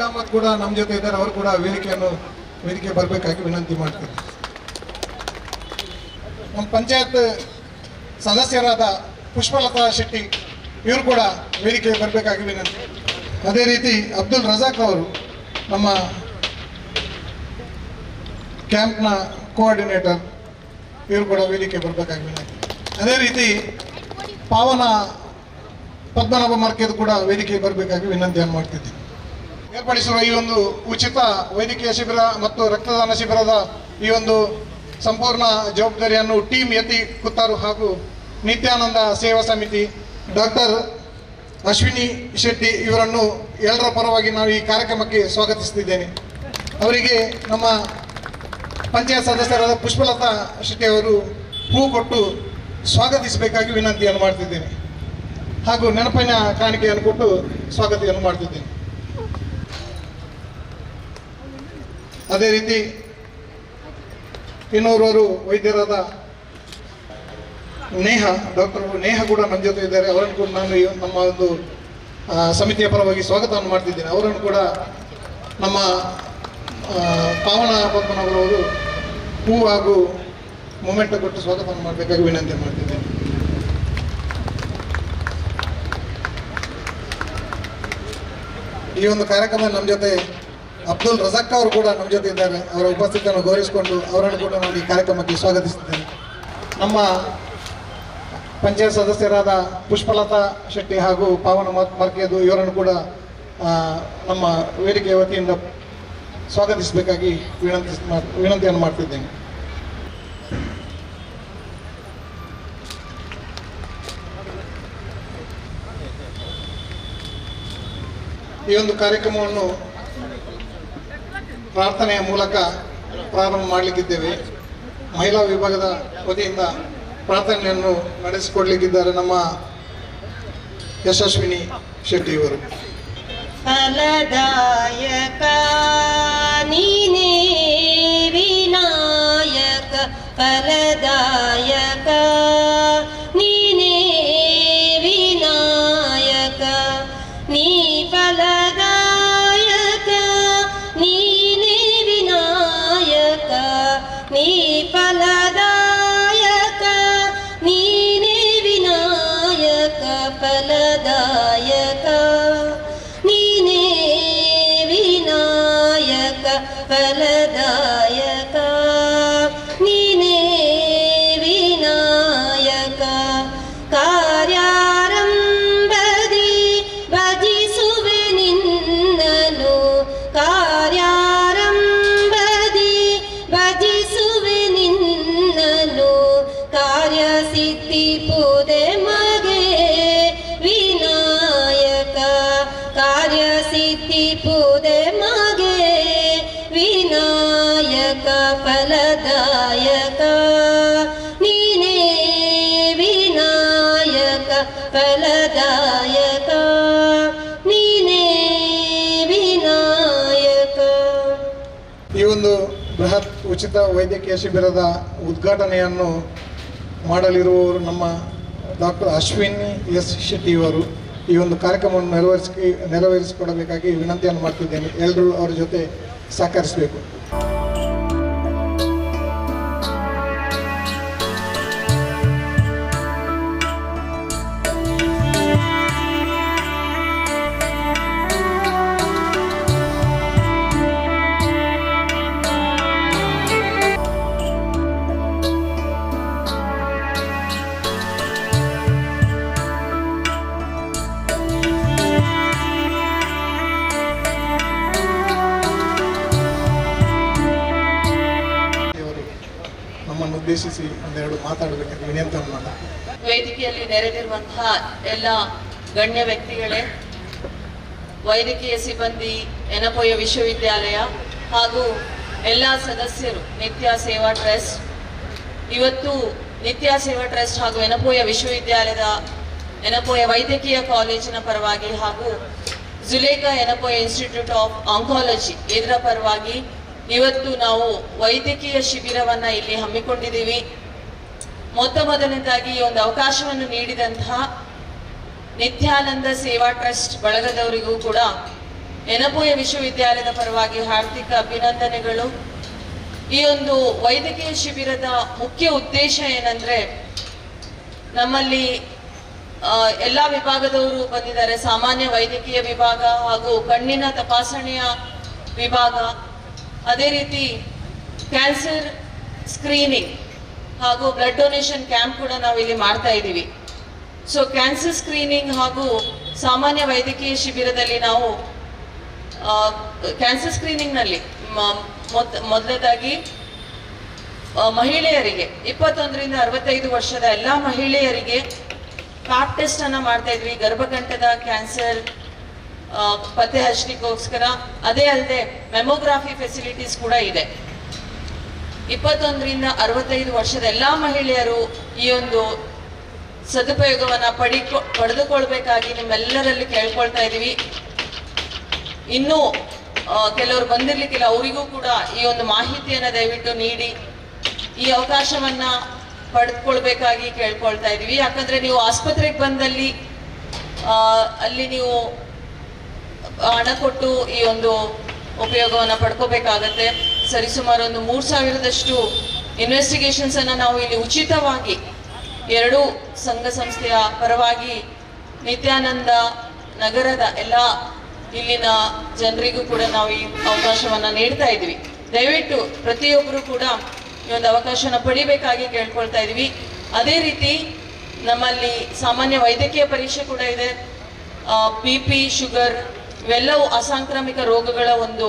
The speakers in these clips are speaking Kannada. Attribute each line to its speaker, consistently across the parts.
Speaker 1: ಕಾಮತ್ ಕೂಡ ನಮ್ಮ ಜೊತೆ ಇದ್ದಾರೆ. ಅವರು ಕೂಡ ವೇದಿಕೆಯನ್ನು, ವೇದಿಕೆ ಬರಬೇಕಾಗಿ ವಿನಂತಿ ಮಾಡ್ತೀನಿ. ನಮ್ಮ ಪಂಚಾಯತ್ ಸದಸ್ಯರಾದ ಪುಷ್ಪಲತಾ ಶೆಟ್ಟಿ, ಇವರು ಕೂಡ ವೇದಿಕೆಗೆ ಬರಬೇಕಾಗಿ ವಿನಂತಿ. ಅದೇ ರೀತಿ ಅಬ್ದುಲ್ ರಜಾಕ್ ಅವರು ನಮ್ಮ ಕ್ಯಾಂಪ್ನ ಕೋಆರ್ಡಿನೇಟರ್, ಇವರು ಕೂಡ ವೇದಿಕೆ ಬರಬೇಕಾಗಿ ವಿನಂತಿ. ಅದೇ ರೀತಿ ಪಾವನ ಪದ್ಮನಾಭ ಮಾರ್ಕೆದು ಕೂಡ ವೇದಿಕೆಗೆ ಬರಬೇಕಾಗಿ ವಿನಂತಿಯನ್ನು ಮಾಡ್ತಿದ್ದೀನಿ. ಏರ್ಪಡಿಸಿರುವ ಈ ಒಂದು ಉಚಿತ ವೈದ್ಯಕೀಯ ಶಿಬಿರ ಮತ್ತು ರಕ್ತದಾನ ಶಿಬಿರದ ಈ ಒಂದು ಸಂಪೂರ್ಣ ಜವಾಬ್ದಾರಿಯನ್ನು ಟೀಮ್ ಎತ್ತಿ ಕುತ್ತಾರು ಹಾಗೂ ನಿತ್ಯಾನಂದ ಸೇವಾ ಸಮಿತಿ ಡಾಕ್ಟರ್ ಅಶ್ವಿನಿ ಶೆಟ್ಟಿ ಇವರನ್ನು ಎಲ್ಲರ ಪರವಾಗಿ ನಾವು ಈ ಕಾರ್ಯಕ್ರಮಕ್ಕೆ ಸ್ವಾಗತಿಸುತ್ತಿದ್ದೇನೆ. ಅವರಿಗೆ ನಮ್ಮ ಪಂಚಾಯತ್ ಸದಸ್ಯರಾದ ಪುಷ್ಪಲತಾ ಶೆಟ್ಟಿ ಅವರು ಹೂ ಕೊಟ್ಟು ಸ್ವಾಗತಿಸಬೇಕಾಗಿ ವಿನಂತಿಯನ್ನು ಮಾಡ್ತಿದ್ದೇನೆ ಹಾಗೂ ನೆನಪಿನ ಕಾಣಿಕೆಯನ್ನು ಕೊಟ್ಟು ಸ್ವಾಗತಿಯನ್ನು ಮಾಡ್ತಿದ್ದೇನೆ. ಅದೇ ರೀತಿ ಇನ್ನೋರ್ವರು ವೈದ್ಯರಾದ ನೇಹ, ಡಾಕ್ಟರ್ ನೇಹ ಕೂಡ ನನ್ನ ಜೊತೆ ಇದ್ದಾರೆ. ಅವರನ್ನು ಕೂಡ ನಾನು ನಮ್ಮ ಒಂದು ಸಮಿತಿಯ ಪರವಾಗಿ ಸ್ವಾಗತವನ್ನು ಮಾಡ್ತಿದ್ದೇನೆ. ಅವರನ್ನು ಕೂಡ ನಮ್ಮ ಪಾವನ ಪದ್ಮನವರವರು ಹೂ ಹಾಗೂ ಮೊಮೆಂಟ್ ಕೊಟ್ಟು ಸ್ವಾಗತವನ್ನು ಮಾಡಬೇಕಾಗಿ ವಿನಂತಿ ಮಾಡ್ತಿದ್ದೇನೆ. ಈ ಒಂದು ಕಾರ್ಯಕ್ರಮ ನಮ್ಮ ಜೊತೆ ಅಬ್ದುಲ್ ರಜಾಕ್ ಅವರು ಕೂಡ ನಮ್ಮ ಜೊತೆ ಇದ್ದಾರೆ. ಅವರ ಉಪಸ್ಥಿತಿಯನ್ನು ಗೌರವಿಸಿಕೊಂಡು ಅವರನ್ನು ಕೂಡ ನಾನು ಈ ಕಾರ್ಯಕ್ರಮಕ್ಕೆ ಸ್ವಾಗತಿಸುತ್ತೇನೆ. ನಮ್ಮ ಪಂಚಾಯತ್ ಸದಸ್ಯರಾದ ಪುಷ್ಪಲತಾ ಶೆಟ್ಟಿ ಹಾಗೂ ಪಾವನ ಮರ್ಕೆದು ಇವರನ್ನು ಕೂಡ ನಮ್ಮ ವೇದಿಕೆಯ ವತಿಯಿಂದ ಸ್ವಾಗತಿಸಬೇಕಾಗಿ ವಿನಂತಿ ವಿನಂತಿಯನ್ನು ಮಾಡ್ತಿದ್ದೇನೆ. ಈ ಒಂದು ಕಾರ್ಯಕ್ರಮವನ್ನು ಪ್ರಾರ್ಥನೆಯ ಮೂಲಕ ಪ್ರಾರಂಭ ಮಾಡಲಿಕ್ಕಿದ್ದೇವೆ. ಮಹಿಳಾ ವಿಭಾಗದ ವತಿಯಿಂದ ಪ್ರಾರ್ಥನೆಯನ್ನು ನಡೆಸಿಕೊಡ್ಲಿಕ್ಕಿದ್ದಾರೆ ನಮ್ಮ ಯಶಸ್ವಿನಿ ಶೆಟ್ಟಿ ಇವರು.
Speaker 2: ಫಲದಾಯಕ, ನೀನೇ ವಿನಾಯಕ, ಫಲದಾಯಕ. ಫಲದಾಯಕ. ನೀನೇ ವಿನಾಯಕ, ಫಲದಾಯಕ. ನೀನೇ ವಿನಾಯಕ.
Speaker 1: ಈ ಒಂದು ಬೃಹತ್ ಉಚಿತ ವೈದ್ಯಕೀಯ ಶಿಬಿರದ ಉದ್ಘಾಟನೆಯನ್ನು ಮಾಡಲಿರುವವರು ನಮ್ಮ ಡಾಕ್ಟರ್ ಅಶ್ವಿನಿ ಎಸ್ ಶೆಟ್ಟಿ ಅವರು ಈ ಒಂದು ಕಾರ್ಯಕ್ರಮವನ್ನು ನೆರವೇರಿಸಿ ನೆರವೇರಿಸಿಕೊಡಬೇಕಾಗಿ ವಿನಂತಿಯನ್ನು ಮಾಡ್ತಿದ್ದೇನೆ. ಎಲ್ಲರೂ ಅವರ ಜೊತೆ ಸಹಕರಿಸಬೇಕು. ಉದ್ದೇಶಿಸಿ ಒಂದೆರಡು ಮಾತಾಡಬೇಕೆಂದು ವಿನಂತಿಯನ್ನು ಮಾಡ
Speaker 3: ವೇದಿಕೆಯಲ್ಲಿ ನೆರೆದಿರುವಂತಹ ಎಲ್ಲ ಗಣ್ಯ ವ್ಯಕ್ತಿಗಳೇ, ವೈದ್ಯಕೀಯ ಸಿಬ್ಬಂದಿ ಎನಪೋಯ ವಿಶ್ವವಿದ್ಯಾಲಯ ಹಾಗೂ ಎಲ್ಲ ಸದಸ್ಯರು, ನಿತ್ಯ ಸೇವಾ ಟ್ರಸ್ಟ್, ಇವತ್ತು ನಿತ್ಯ ಸೇವಾ ಟ್ರಸ್ಟ್ ಹಾಗೂ ಎನಪೋಯ ವಿಶ್ವವಿದ್ಯಾಲಯದ ಎನಪೋಯ ವೈದ್ಯಕೀಯ ಕಾಲೇಜಿನ ಪರವಾಗಿ ಹಾಗೂ Zulekha Yenepoya institute of oncology, ಇದರ ಪರವಾಗಿ ಇವತ್ತು ನಾವು ವೈದ್ಯಕೀಯ ಶಿಬಿರವನ್ನ ಇಲ್ಲಿ ಹಮ್ಮಿಕೊಂಡಿದ್ದೀವಿ. ಮೊತ್ತ ಮೊದಲನೇದಾಗಿ ಈ ಒಂದು ಅವಕಾಶವನ್ನು ನೀಡಿದಂತಹ ನಿತ್ಯಾನಂದ ಸೇವಾ ಟ್ರಸ್ಟ್ ಬಳಗದವರಿಗೂ ಕೂಡ ಎನಪೋಯ ವಿಶ್ವವಿದ್ಯಾಲಯದ ಪರವಾಗಿ ಹಾರ್ದಿಕ ಅಭಿನಂದನೆಗಳು. ಈ ಒಂದು ವೈದ್ಯಕೀಯ ಶಿಬಿರದ ಮುಖ್ಯ ಉದ್ದೇಶ ಏನಂದ್ರೆ, ನಮ್ಮಲ್ಲಿ ಎಲ್ಲಾ ವಿಭಾಗದವರು ಬಂದಿದ್ದಾರೆ. ಸಾಮಾನ್ಯ ವೈದ್ಯಕೀಯ ವಿಭಾಗ ಹಾಗೂ ಕಣ್ಣಿನ ತಪಾಸಣೆಯ ವಿಭಾಗ. ಅದೇ ರೀತಿ ಕ್ಯಾನ್ಸರ್ ಸ್ಕ್ರೀನಿಂಗ್ ಹಾಗೂ ಬ್ಲಡ್ ಡೊನೇಷನ್ ಕ್ಯಾಂಪ್ ಕೂಡ ನಾವು ಇಲ್ಲಿ ಮಾಡ್ತಾ ಇದ್ದೀವಿ. ಸೊ ಕ್ಯಾನ್ಸರ್ ಸ್ಕ್ರೀನಿಂಗ್ ಹಾಗೂ ಸಾಮಾನ್ಯ ವೈದ್ಯಕೀಯ ಶಿಬಿರದಲ್ಲಿ ನಾವು ಕ್ಯಾನ್ಸರ್ ಸ್ಕ್ರೀನಿಂಗ್ನಲ್ಲಿ ಮೊದಲದಾಗಿ ಮಹಿಳೆಯರಿಗೆ ಇಪ್ಪತ್ತೊಂದರಿಂದ ಅರವತ್ತೈದು ವರ್ಷದ ಎಲ್ಲ ಮಹಿಳೆಯರಿಗೆ ಪ್ಯಾಪ್ ಟೆಸ್ಟ್ ಅನ್ನ ಮಾಡ್ತಾ ಇದ್ವಿ. ಗರ್ಭಕಂಠದ ಕ್ಯಾನ್ಸರ್ ಪತ್ತೆ ಹಚ್ಚಲಿಕ್ಕೋಸ್ಕರ ಅದೇ ಅಲ್ಲದೆ ಮೆಮೋಗ್ರಾಫಿ ಫೆಸಿಲಿಟೀಸ್ ಕೂಡ ಇದೆ. ಇಪ್ಪತ್ತೊಂದರಿಂದ ಅರವತ್ತೈದು ವರ್ಷದ ಎಲ್ಲಾ ಮಹಿಳೆಯರು ಈ ಒಂದು ಸದುಪಯೋಗವನ್ನು ಪಡಿಕೊ, ಪಡೆದುಕೊಳ್ಬೇಕಾಗಿ ನಿಮ್ಮೆಲ್ಲರಲ್ಲಿ ಕೇಳ್ಕೊಳ್ತಾ ಇದ್ದೀವಿ ಇನ್ನೂ ಕೆಲವರು ಬಂದಿರ್ಲಿಕ್ಕಿಲ್ಲ, ಅವರಿಗೂ ಕೂಡ ಈ ಒಂದು ಮಾಹಿತಿಯನ್ನು ದಯವಿಟ್ಟು ನೀಡಿ, ಈ ಅವಕಾಶವನ್ನ ಪಡೆದುಕೊಳ್ಬೇಕಾಗಿ ಕೇಳ್ಕೊಳ್ತಾ ಇದ್ದೀವಿ ಯಾಕಂದ್ರೆ ನೀವು ಆಸ್ಪತ್ರೆಗೆ ಬಂದಲ್ಲಿ ಅಲ್ಲಿ ನೀವು ಹಣ ಕೊಟ್ಟು ಈ ಒಂದು ಉಪಯೋಗವನ್ನು ಪಡ್ಕೋಬೇಕಾಗತ್ತೆ. ಸರಿಸುಮಾರು ಒಂದು ಮೂರು ಸಾವಿರದಷ್ಟು ಇನ್ವೆಸ್ಟಿಗೇಷನ್ಸ್ ಅನ್ನ ನಾವು ಇಲ್ಲಿ ಉಚಿತವಾಗಿ ಎರಡೂ ಸಂಘ ಸಂಸ್ಥೆಯ ಪರವಾಗಿ ನಿತ್ಯಾನಂದ ನಗರದ ಎಲ್ಲ ಇಲ್ಲಿನ ಜನರಿಗೂ ಕೂಡ ನಾವು ಈ ಅವಕಾಶವನ್ನ ನೀಡ್ತಾ ಇದ್ವಿ ದಯವಿಟ್ಟು ಪ್ರತಿಯೊಬ್ಬರು ಕೂಡ ಈ ಒಂದು ಅವಕಾಶನ ಪಡಿಬೇಕಾಗಿ ಕೇಳ್ಕೊಳ್ತಾ ಇದ್ವಿ ಅದೇ ರೀತಿ ನಮ್ಮಲ್ಲಿ ಸಾಮಾನ್ಯ ವೈದ್ಯಕೀಯ ಪರೀಕ್ಷೆ ಕೂಡ ಇದೆ. ಬಿ ಪಿ, ಶುಗರ್ ಇವೆಲ್ಲವೂ ಅಸಾಂಕ್ರಾಮಿಕ ರೋಗಗಳ ಒಂದು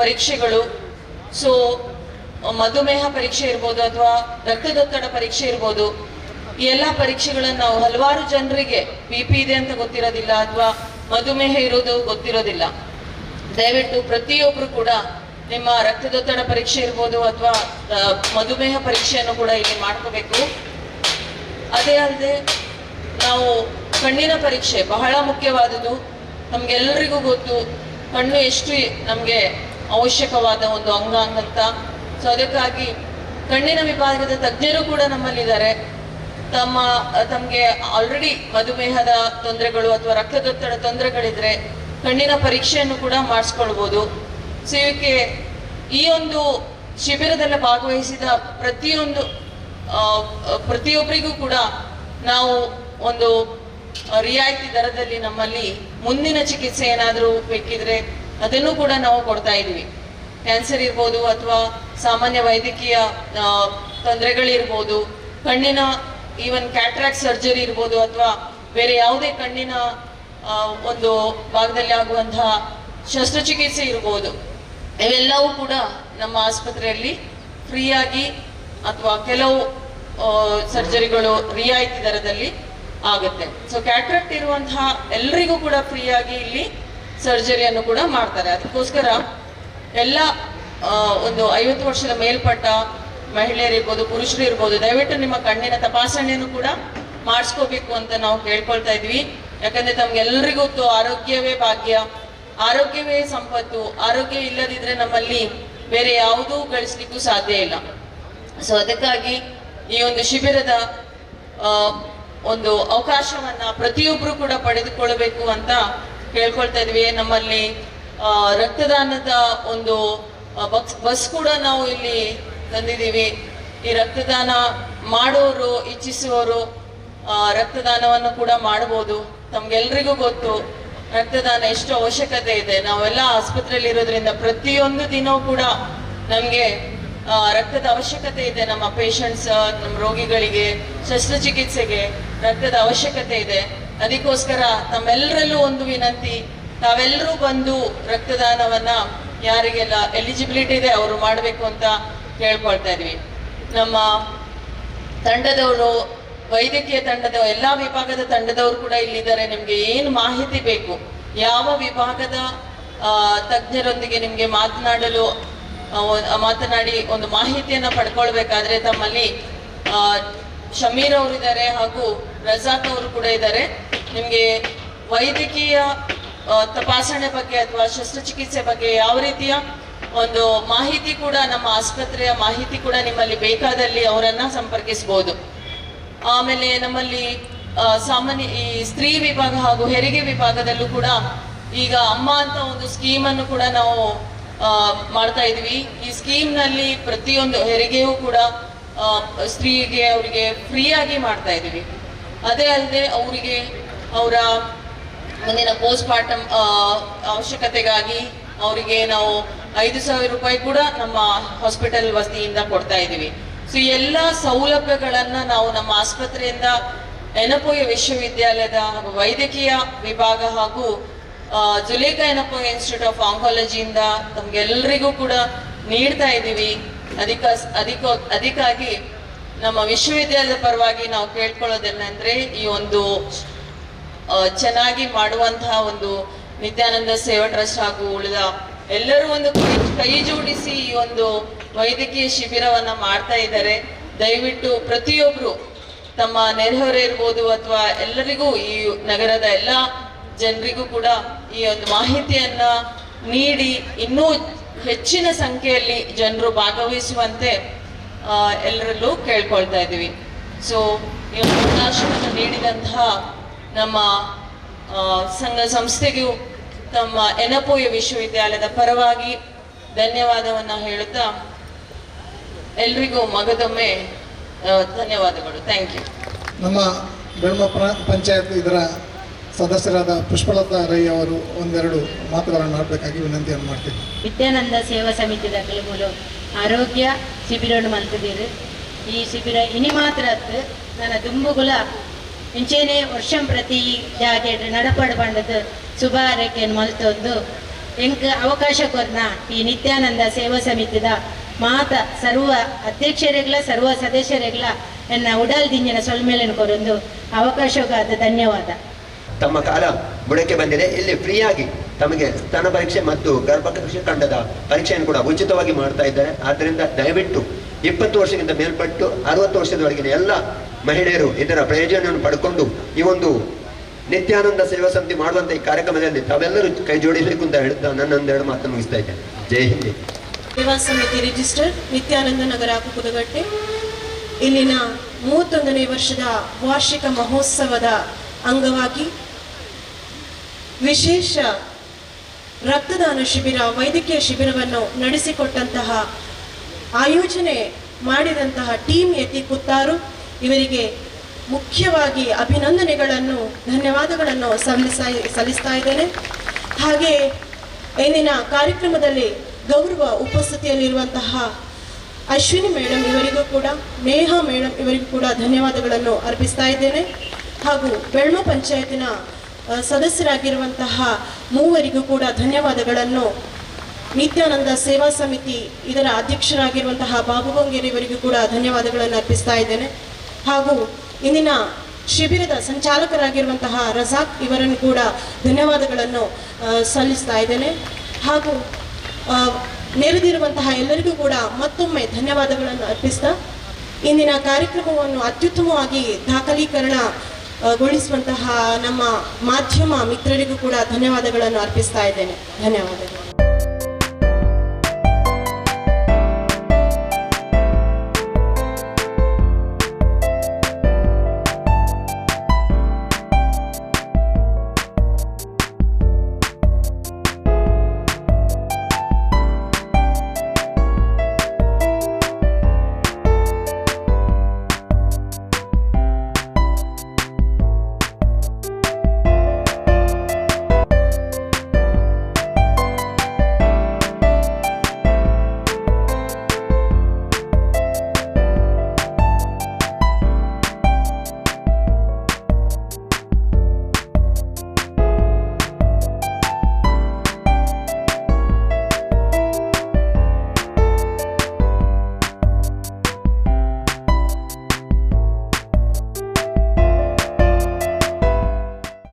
Speaker 3: ಪರೀಕ್ಷೆಗಳು. ಸೊ ಮಧುಮೇಹ ಪರೀಕ್ಷೆ ಇರ್ಬೋದು ಅಥವಾ ರಕ್ತದೊತ್ತಡ ಪರೀಕ್ಷೆ ಇರ್ಬೋದು. ಈ ಎಲ್ಲ ಪರೀಕ್ಷೆಗಳನ್ನು ನಾವು ಹಲವಾರು ಜನರಿಗೆ ಬಿ ಪಿ ಇದೆ ಅಂತ ಗೊತ್ತಿರೋದಿಲ್ಲ ಅಥವಾ ಮಧುಮೇಹ ಇರೋದು ಗೊತ್ತಿರೋದಿಲ್ಲ. ದಯವಿಟ್ಟು ಪ್ರತಿಯೊಬ್ಬರು ಕೂಡ ನಿಮ್ಮ ರಕ್ತದೊತ್ತಡ ಪರೀಕ್ಷೆ ಇರ್ಬೋದು ಅಥವಾ ಮಧುಮೇಹ ಪರೀಕ್ಷೆಯನ್ನು ಕೂಡ ಇಲ್ಲಿ ಮಾಡ್ಕೋಬೇಕು. ಅದೇ ಅಲ್ಲದೆ ನಾವು ಕಣ್ಣಿನ ಪರೀಕ್ಷೆ ಬಹಳ ಮುಖ್ಯವಾದುದು ನಮ್ಗೆಲ್ಲರಿಗೂ ಗೊತ್ತು, ಕಣ್ಣು ಎಷ್ಟು ನಮಗೆ ಅವಶ್ಯಕವಾದ ಒಂದು ಅಂಗಾಂಗ ಅಂತ ಸೊ ಅದಕ್ಕಾಗಿ ಕಣ್ಣಿನ ವಿಭಾಗದ ತಜ್ಞರು ಕೂಡ ನಮ್ಮಲ್ಲಿದ್ದಾರೆ. ತಮ್ಮ, ತಮಗೆ ಆಲ್ರೆಡಿ ಮಧುಮೇಹದ ತೊಂದರೆಗಳು ಅಥವಾ ರಕ್ತದೊತ್ತಡ ತೊಂದರೆಗಳಿದ್ರೆ ಕಣ್ಣಿನ ಪರೀಕ್ಷೆಯನ್ನು ಕೂಡ ಮಾಡಿಸ್ಕೊಳ್ಬೋದು. ಸೊ ಈ ಒಂದು ಶಿಬಿರದಲ್ಲಿ ಭಾಗವಹಿಸಿದ ಪ್ರತಿಯೊಂದು ಪ್ರತಿಯೊಬ್ಬರಿಗೂ ಕೂಡ ನಾವು ಒಂದು ರಿಯಾಯಿತಿ ದರದಲ್ಲಿ ನಮ್ಮಲ್ಲಿ ಮುಂದಿನ ಚಿಕಿತ್ಸೆ ಏನಾದರೂ ಬೇಕಿದ್ರೆ ಅದನ್ನು ಕೂಡ ನಾವು ಕೊಡ್ತಾ ಇದ್ವಿ ಕ್ಯಾನ್ಸರ್ ಇರ್ಬೋದು ಅಥವಾ ಸಾಮಾನ್ಯ ವೈದ್ಯಕೀಯ ತೊಂದರೆಗಳಿರ್ಬೋದು, ಕಣ್ಣಿನ ಈವನ್ ಕ್ಯಾಟ್ರಾಕ್ಟ್ ಸರ್ಜರಿ ಇರ್ಬೋದು ಅಥವಾ ಬೇರೆ ಯಾವುದೇ ಕಣ್ಣಿನ ಒಂದು ಭಾಗದಲ್ಲಿ ಆಗುವಂತಹ ಶಸ್ತ್ರಚಿಕಿತ್ಸೆ ಇರ್ಬೋದು. ಇವೆಲ್ಲವೂ ಕೂಡ ನಮ್ಮ ಆಸ್ಪತ್ರೆಯಲ್ಲಿ ಫ್ರೀಯಾಗಿ ಅಥವಾ ಕೆಲವು ಸರ್ಜರಿಗಳು ರಿಯಾಯಿತಿ ದರದಲ್ಲಿ ಆಗುತ್ತೆ. ಸೊ ಕ್ಯಾಟ್ರಾಕ್ಟ್ ಇರುವಂತಹ ಎಲ್ರಿಗೂ ಕೂಡ ಫ್ರೀಯಾಗಿ ಇಲ್ಲಿ ಸರ್ಜರಿಯನ್ನು ಕೂಡ ಮಾಡ್ತಾರೆ. ಅದಕ್ಕೋಸ್ಕರ ಎಲ್ಲ ಒಂದು ಐವತ್ತು ವರ್ಷದ ಮೇಲ್ಪಟ್ಟ ಮಹಿಳೆಯರಿರ್ಬೋದು, ಪುರುಷರು ಇರ್ಬೋದು, ದಯವಿಟ್ಟು ನಿಮ್ಮ ಕಣ್ಣಿನ ತಪಾಸಣೆಯನ್ನು ಕೂಡ ಮಾಡಿಸ್ಕೋಬೇಕು ಅಂತ ನಾವು ಕೇಳ್ಕೊಳ್ತಾ ಇದ್ವಿ. ಯಾಕಂದ್ರೆ ತಮ್ಗೆಲ್ರಿಗೂ ಗೊತ್ತು ಆರೋಗ್ಯವೇ ಭಾಗ್ಯ. ಆರೋಗ್ಯವೇ ಸಂಪತ್ತು. ಆರೋಗ್ಯ ಇಲ್ಲದಿದ್ರೆ ನಮ್ಮಲ್ಲಿ ಬೇರೆ ಯಾವುದೂ ಗಳಿಸ್ಲಿಕ್ಕೂ ಸಾಧ್ಯ ಇಲ್ಲ. ಸೊ ಅದಕ್ಕಾಗಿ ಈ ಒಂದು ಶಿಬಿರದ ಒಂದು ಅವಕಾಶವನ್ನ ಪ್ರತಿಯೊಬ್ಬರು ಕೂಡ ಪಡೆದುಕೊಳ್ಳಬೇಕು ಅಂತ ಕೇಳ್ಕೊಳ್ತಾ ಇದ್ವಿ. ನಮ್ಮಲ್ಲಿ ರಕ್ತದಾನದ ಒಂದು ಬಸ್ ಕೂಡ ನಾವು ಇಲ್ಲಿ ತಂದಿದ್ದೀವಿ. ಈ ರಕ್ತದಾನ ಮಾಡೋರು, ಇಚ್ಛಿಸುವವರು ರಕ್ತದಾನವನ್ನು ಕೂಡ ಮಾಡಬಹುದು ತಮ್ಗೆಲ್ರಿಗೂ ಗೊತ್ತು, ರಕ್ತದಾನ ಎಷ್ಟು ಅವಶ್ಯಕತೆ ಇದೆ. ನಾವೆಲ್ಲ ಆಸ್ಪತ್ರೆಯಲ್ಲಿ ಇರೋದ್ರಿಂದ ಪ್ರತಿಯೊಂದು ದಿನವೂ ಕೂಡ ನಮ್ಗೆ ರಕ್ತದ ಅವಶ್ಯಕತೆ ಇದೆ. ನಮ್ಮ ಪೇಷಂಟ್ಸ್ ನಮ್ಮ ರೋಗಿಗಳಿಗೆ, ಶಸ್ತ್ರಚಿಕಿತ್ಸೆಗೆ ರಕ್ತದ ಅವಶ್ಯಕತೆ ಇದೆ. ಅದಕ್ಕೋಸ್ಕರ ತಮ್ಮೆಲ್ಲರಲ್ಲೂ ಒಂದು ವಿನಂತಿ, ತಾವೆಲ್ಲರೂ ಬಂದು ರಕ್ತದಾನವನ್ನ ಯಾರಿಗೆಲ್ಲ ಎಲಿಜಿಬಿಲಿಟಿ ಇದೆ ಅವರು ಮಾಡಬೇಕು ಅಂತ ಕೇಳ್ಕೊಳ್ತಾ ಇದ್ವಿ. ನಮ್ಮ ತಂಡದವರು, ವೈದ್ಯಕೀಯ ತಂಡದ, ಎಲ್ಲಾ ವಿಭಾಗದ ತಂಡದವರು ಕೂಡ ಇಲ್ಲಿದ್ದಾರೆ. ನಿಮ್ಗೆ ಏನು ಮಾಹಿತಿ ಬೇಕು, ಯಾವ ವಿಭಾಗದ ತಜ್ಞರೊಂದಿಗೆ ನಿಮ್ಗೆ ಮಾತನಾಡಲು ಮಾತನಾಡಿ ಒಂದು ಮಾಹಿತಿಯನ್ನ ಪಡ್ಕೊಳ್ಬೇಕಾದ್ರೆ ತಮ್ಮಲ್ಲಿ ಶಮೀರ್ ಅವರಿದ್ದಾರೆ ಹಾಗೂ ರಜಾಕ್ ಅವರು ಕೂಡ ಇದ್ದಾರೆ. ನಿಮಗೆ ವೈದ್ಯಕೀಯ ತಪಾಸಣೆ ಬಗ್ಗೆ ಅಥವಾ ಶಸ್ತ್ರಚಿಕಿತ್ಸೆ ಬಗ್ಗೆ ಯಾವ ರೀತಿಯ ಒಂದು ಮಾಹಿತಿ ಕೂಡ ನಮ್ಮ ಆಸ್ಪತ್ರೆಯ ಮಾಹಿತಿ ಕೂಡ ನಿಮ್ಮಲ್ಲಿ ಬೇಕಾದಲ್ಲಿ ಅವರನ್ನ ಸಂಪರ್ಕಿಸಬಹುದು ಆಮೇಲೆ ನಮ್ಮಲ್ಲಿ ಸಾಮಾನ್ಯ ಈ ಸ್ತ್ರೀ ವಿಭಾಗ ಹಾಗೂ ಹೆರಿಗೆ ವಿಭಾಗದಲ್ಲೂ ಕೂಡ ಈಗ ಅಮ್ಮ ಅಂತ ಒಂದು ಸ್ಕೀಮ್ ಅನ್ನು ಕೂಡ ನಾವು ಮಾಡ್ತಾ ಇದೀವಿ. ಈ ಸ್ಕೀಮ್ನಲ್ಲಿ ಪ್ರತಿಯೊಂದು ಹೆರಿಗೆಯೂ ಕೂಡ ಸ್ತ್ರೀಗೆ, ಅವರಿಗೆ ಫ್ರೀಯಾಗಿ ಮಾಡ್ತಾ ಇದೀವಿ. ಅದೇ ಅಲ್ಲದೆ ಅವರಿಗೆ ಅವರ ಮುಂದಿನ ಪೋಸ್ಟ್ ಮಾರ್ಟಮ್ ಅವಶ್ಯಕತೆಗಾಗಿ ಅವರಿಗೆ ನಾವು ಐದು ಸಾವಿರ ರೂಪಾಯಿ ಕೂಡ ನಮ್ಮ ಹಾಸ್ಪಿಟಲ್ ವತಿಯಿಂದ ಕೊಡ್ತಾ ಇದ್ದೀವಿ. ಸೊ ಎಲ್ಲ ಸೌಲಭ್ಯಗಳನ್ನು ನಾವು ನಮ್ಮ ಆಸ್ಪತ್ರೆಯಿಂದ ಎನಪೋಯ ವಿಶ್ವವಿದ್ಯಾಲಯದ ವೈದ್ಯಕೀಯ ವಿಭಾಗ ಹಾಗೂ ಜುಲೇಖಾ ಎನಪೋಯ ಇನ್ಸ್ಟಿಟ್ಯೂಟ್ ಆಫ್ ಆಂಕಾಲಜಿಯಿಂದ ತಮ್ಗೆಲ್ಲರಿಗೂ ಕೂಡ ನೀಡ್ತಾ ಇದ್ದೀವಿ. ಅದಕ್ಕ ಅದಕ್ಕ ಅದಕ್ಕಾಗಿ ನಮ್ಮ ವಿಶ್ವವಿದ್ಯಾಲಯದ ಪರವಾಗಿ ನಾವು ಕೇಳ್ಕೊಳ್ಳೋದೇನಂದ್ರೆ ಈ ಒಂದು ಚೆನ್ನಾಗಿ ಮಾಡುವಂತಹ ಒಂದು ನಿತ್ಯಾನಂದ ಸೇವಾ ಟ್ರಸ್ಟ್ ಹಾಗೂ ಉಳಿದ ಎಲ್ಲರೂ ಒಂದು ಕೈ- ಜೋಡಿಸಿ ಈ ಒಂದು ವೈದ್ಯಕೀಯ ಶಿಬಿರವನ್ನ ಮಾಡ್ತಾ ಇದ್ದಾರೆ. ದಯವಿಟ್ಟು ಪ್ರತಿಯೊಬ್ರು ತಮ್ಮ ನೆರೆಹೊರೆ ಇರ್ಬೋದು ಅಥವಾ ಎಲ್ಲರಿಗೂ ಈ ನಗರದ ಎಲ್ಲ ಜನರಿಗೂ ಕೂಡ ಈ ಒಂದು ಮಾಹಿತಿಯನ್ನ ನೀಡಿ ಇನ್ನೂ ಹೆಚ್ಚಿನ ಸಂಖ್ಯೆಯಲ್ಲಿ ಜನರು ಭಾಗವಹಿಸುವಂತೆ ಎಲ್ಲರಲ್ಲೂ ಕೇಳ್ಕೊಳ್ತಾ ಇದ್ದೀವಿ. ಸೊ ಅವಕಾಶವನ್ನು ನೀಡಿದಂತಹ ನಮ್ಮ ಸಂಘ ಸಂಸ್ಥೆಗೂ ತಮ್ಮ ಎನಪೋಯ ವಿಶ್ವವಿದ್ಯಾಲಯದ ಪರವಾಗಿ ಧನ್ಯವಾದವನ್ನು ಹೇಳುತ್ತಾ ಎಲ್ರಿಗೂ ಮಗದೊಮ್ಮೆ ಧನ್ಯವಾದಗಳು. ಥ್ಯಾಂಕ್ ಯು
Speaker 1: ನಮ್ಮ ಬೆಳ್ಮ ಪ್ರ- ಪಂಚಾಯತ್ ಇದರ ಸದಸ್ಯರಾದ ಪುಷ್ಪಲತಾ ರೈ ಅವರು ಒಂದೆರಡು ಮಾತುಗಳನ್ನು ಆಡಬೇಕಾಗಿ ವಿನಂತಿಯನ್ನು ಮಾಡ್ತೀವಿ
Speaker 4: ನಿತ್ಯಾನಂದ ಸೇವಾ ಸಮಿತಿದ ಕೆಲವು ಆರೋಗ್ಯ ಶಿಬಿರವನ್ನು ಮಲ್ತಿದ್ದೀರಿ ಈ ಶಿಬಿರ ಇನಿ ಮಾತ್ರ ನನ್ನ ದುಂಬುಗುಲ ಇಂಚೆನೆ ವರ್ಷಂ ಪ್ರತಿ ಜಾಗೆ ನಡಪಡ ಬಂಡದು ಶುಭ ಆರೈಕೆಯನ್ನು ಮಲ್ತೊಂದು. ಎಂಕ್ ಅವಕಾಶ ಕೊರ್ನ ಈ ನಿತ್ಯಾನಂದ ಸೇವಾ ಸಮಿತಿದ ಮಾತ ಸರ್ವ ಅಧ್ಯಕ್ಷರೆಗ್ಲ, ಸರ್ವ ಸದಸ್ಯರೆಗ್ಲ ಎನ್ನ ಉಡಲ್ ದಿಂಜಿನ ಸೊಲ್ಮೇಲನ್ನು ಕೊರೊಂದು ಅವಕಾಶಕ್ಕಾದ ಧನ್ಯವಾದ.
Speaker 5: ತಮ್ಮ ಕಾಲ ಬುಡಕ್ಕೆ ಬಂದಿದೆ. ಇಲ್ಲಿ ಫ್ರೀಯಾಗಿ ತಮಗೆ ಸ್ತನ ಪರೀಕ್ಷೆ ಮತ್ತು ಗರ್ಭಕೋಶ ಖಂಡದ ಪರೀಕ್ಷೆಯನ್ನು ಕೂಡ ಉಚಿತವಾಗಿ ಮಾಡ್ತಾ ಇದ್ದಾರೆ. ಆದ್ದರಿಂದ ದಯವಿಟ್ಟು ಇಪ್ಪತ್ತು ವರ್ಷಕ್ಕಿಂತ ಮೇಲ್ಪಟ್ಟು ಅರವತ್ತು ವರ್ಷದವರೆಗಿನ ಎಲ್ಲ ಮಹಿಳೆಯರು ಇದರ ಪ್ರಯೋಜನವನ್ನು ಪಡ್ಕೊಂಡು ಈ ಒಂದು ನಿತ್ಯಾನಂದ ಸೇವಾ ಸಮಿತಿ ಮಾಡುವಂತಹ ಈ ಕಾರ್ಯಕ್ರಮದಲ್ಲಿ ತಾವೆಲ್ಲರೂ ಕೈ ಜೋಡಿಸಬೇಕು ಅಂತ ಹೇಳ್ತಾ ನನ್ನೊಂದೆರಡು ಮಾತನ್ನು ಮುಗಿಸ್ತಾ ಇದ್ದೇನೆ. ಜೈ ಹಿಂದ್.
Speaker 6: ಸೇವಾ ಸಮಿತಿ ರಿಜಿಸ್ಟರ್ ನಿತ್ಯಾನಂದ ನಗರ ಕುದಗಟ್ಟೆ ಇಲ್ಲಿನ ಮೂವತ್ತೊಂದನೇ ವರ್ಷದ ವಾರ್ಷಿಕ ಮಹೋತ್ಸವದ ಅಂಗವಾಗಿ ವಿಶೇಷ ರಕ್ತದಾನ ಶಿಬಿರ, ವೈದ್ಯಕೀಯ ಶಿಬಿರವನ್ನು ನಡೆಸಿಕೊಟ್ಟಂತಹ ಆಯೋಜನೆ ಮಾಡಿದಂತಹ ಟೀಮ್ ಎತ್ತಿ ಕುತ್ತಾರು ಇವರಿಗೆ ಮುಖ್ಯವಾಗಿ ಅಭಿನಂದನೆಗಳನ್ನು, ಧನ್ಯವಾದಗಳನ್ನು ಸಲ್ಲಿಸ್ತಾ ಸಲ್ಲಿಸ್ತಾ ಇದ್ದೇನೆ. ಹಾಗೆ ಇಂದಿನ ಕಾರ್ಯಕ್ರಮದಲ್ಲಿ ಗೌರವ ಉಪಸ್ಥಿತಿಯಲ್ಲಿರುವಂತಹ ಅಶ್ವಿನಿ ಮೇಡಮ್ ಇವರಿಗೂ ಕೂಡ, ನೇಹಾ ಮೇಡಮ್ ಇವರಿಗೂ ಕೂಡ ಧನ್ಯವಾದಗಳನ್ನು ಅರ್ಪಿಸ್ತಾ ಇದ್ದೇನೆ. ಹಾಗೂ ಬೆಳ್ಮ ಪಂಚಾಯತಿನ ಸದಸ್ಯರಾಗಿರುವಂತಹ ಮೂವರಿಗೂ ಕೂಡ ಧನ್ಯವಾದಗಳನ್ನು. ನಿತ್ಯಾನಂದ ಸೇವಾ ಸಮಿತಿ ಇದರ ಅಧ್ಯಕ್ಷರಾಗಿರುವಂತಹ ಬಾಬು ಗೊಂಗೇರಿಯವರಿಗೂ ಇವರಿಗೂ ಕೂಡ ಧನ್ಯವಾದಗಳನ್ನು ಅರ್ಪಿಸ್ತಾ ಇದ್ದೇನೆ. ಹಾಗೂ ಇಂದಿನ ಶಿಬಿರದ ಸಂಚಾಲಕರಾಗಿರುವಂತಹ ರಜಾಕ್ ಇವರನ್ನು ಕೂಡ ಧನ್ಯವಾದಗಳನ್ನು ಸಲ್ಲಿಸ್ತಾ ಇದ್ದೇನೆ. ಹಾಗೂ ನೆರೆದಿರುವಂತಹ ಎಲ್ಲರಿಗೂ ಕೂಡ ಮತ್ತೊಮ್ಮೆ ಧನ್ಯವಾದಗಳನ್ನು ಅರ್ಪಿಸ್ತಾ, ಇಂದಿನ ಕಾರ್ಯಕ್ರಮವನ್ನು ಅತ್ಯುತ್ತಮವಾಗಿ ದಾಖಲೀಕರಣ ಗೊಳಿಸುವಂತಹ ನಮ್ಮ ಮಾಧ್ಯಮ ಮಿತ್ರರಿಗೂ ಕೂಡ ಧನ್ಯವಾದಗಳನ್ನು ಅರ್ಪಿಸ್ತಾ ಇದ್ದೇನೆ. ಧನ್ಯವಾದಗಳು.